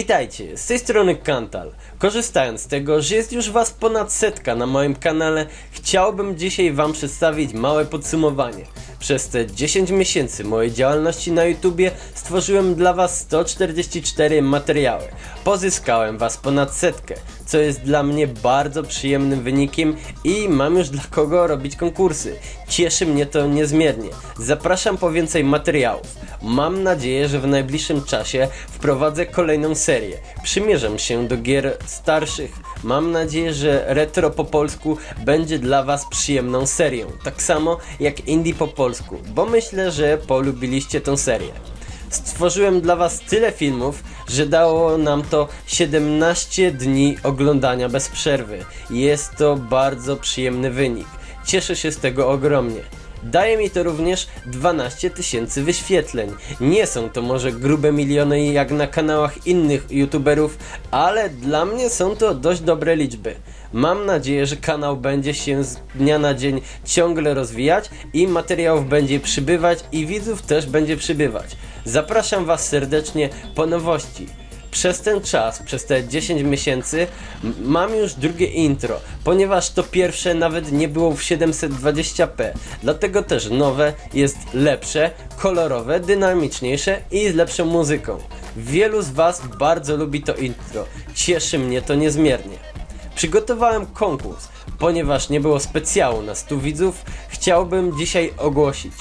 Witajcie, z tej strony Kantal. Korzystając z tego, że jest już was ponad setka na moim kanale, chciałbym dzisiaj wam przedstawić małe podsumowanie. Przez te 10 miesięcy mojej działalności na YouTubie stworzyłem dla was 144 materiały. Pozyskałem was ponad setkę, co jest dla mnie bardzo przyjemnym wynikiem i mam już dla kogo robić konkursy. Cieszy mnie to niezmiernie. Zapraszam po więcej materiałów. Mam nadzieję, że w najbliższym czasie wprowadzę kolejną serię. Przymierzam się do gier starszych. Mam nadzieję, że retro po polsku będzie dla Was przyjemną serią. Tak samo jak indie po polsku, bo myślę, że polubiliście tą serię. Stworzyłem dla Was tyle filmów, że dało nam to 17 dni oglądania bez przerwy. Jest to bardzo przyjemny wynik. Cieszę się z tego ogromnie. Daje mi to również 12 tysięcy wyświetleń. Nie są to może grube miliony jak na kanałach innych youtuberów, ale dla mnie są to dość dobre liczby. Mam nadzieję, że kanał będzie się z dnia na dzień ciągle rozwijać i materiałów będzie przybywać i widzów też będzie przybywać. Zapraszam Was serdecznie po nowości. Przez ten czas, przez te 10 miesięcy, mam już drugie intro, ponieważ to pierwsze nawet nie było w 720p. Dlatego też nowe jest lepsze, kolorowe, dynamiczniejsze i z lepszą muzyką. Wielu z Was bardzo lubi to intro. Cieszy mnie to niezmiernie. Przygotowałem konkurs, ponieważ nie było specjału na 100 widzów, chciałbym dzisiaj ogłosić,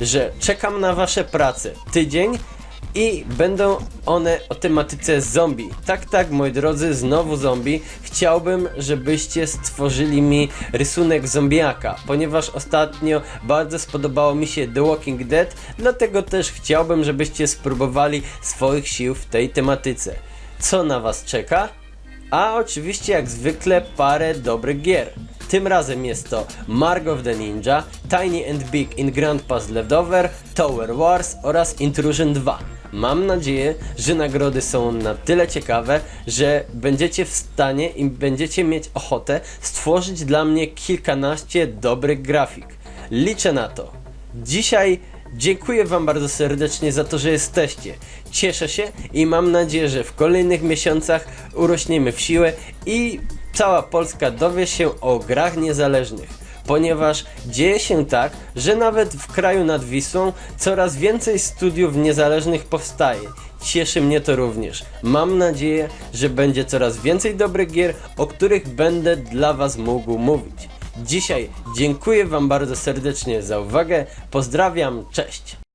że czekam na Wasze prace tydzień i będą one o tematyce zombie. Tak, tak, moi drodzy, znowu zombie. Chciałbym, żebyście stworzyli mi rysunek zombiaka, ponieważ ostatnio bardzo spodobało mi się The Walking Dead, dlatego też chciałbym, żebyście spróbowali swoich sił w tej tematyce. Co na Was czeka? A oczywiście jak zwykle parę dobrych gier. Tym razem jest to Mark of the Ninja, Tiny and Big in Grandpa's Leftover, Tower Wars oraz Intrusion 2. Mam nadzieję, że nagrody są na tyle ciekawe, że będziecie w stanie i będziecie mieć ochotę stworzyć dla mnie kilkanaście dobrych grafik. Liczę na to. Dzisiaj dziękuję Wam bardzo serdecznie za to, że jesteście. Cieszę się i mam nadzieję, że w kolejnych miesiącach urośniemy w siłę i cała Polska dowie się o grach niezależnych. Ponieważ dzieje się tak, że nawet w kraju nad Wisłą coraz więcej studiów niezależnych powstaje. Cieszy mnie to również. Mam nadzieję, że będzie coraz więcej dobrych gier, o których będę dla Was mógł mówić. Dzisiaj dziękuję Wam bardzo serdecznie za uwagę. Pozdrawiam, cześć.